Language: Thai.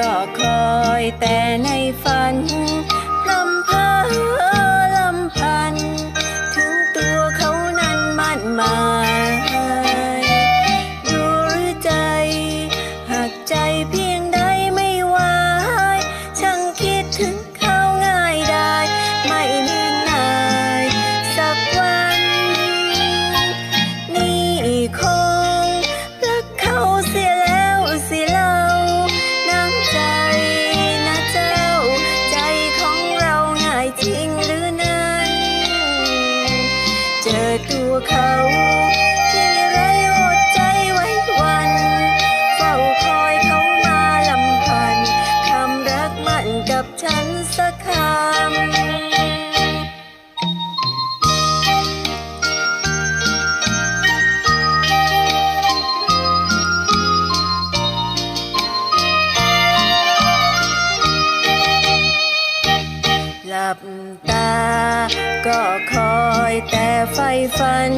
ก็คอยแต่ในฝัน จอตัวเขาที่ไรอดใจไว้วัน เฝ้าคอยเขามาลำพันคำรักมันกับฉันสักคำลับตาก็คอย ไฟฝัน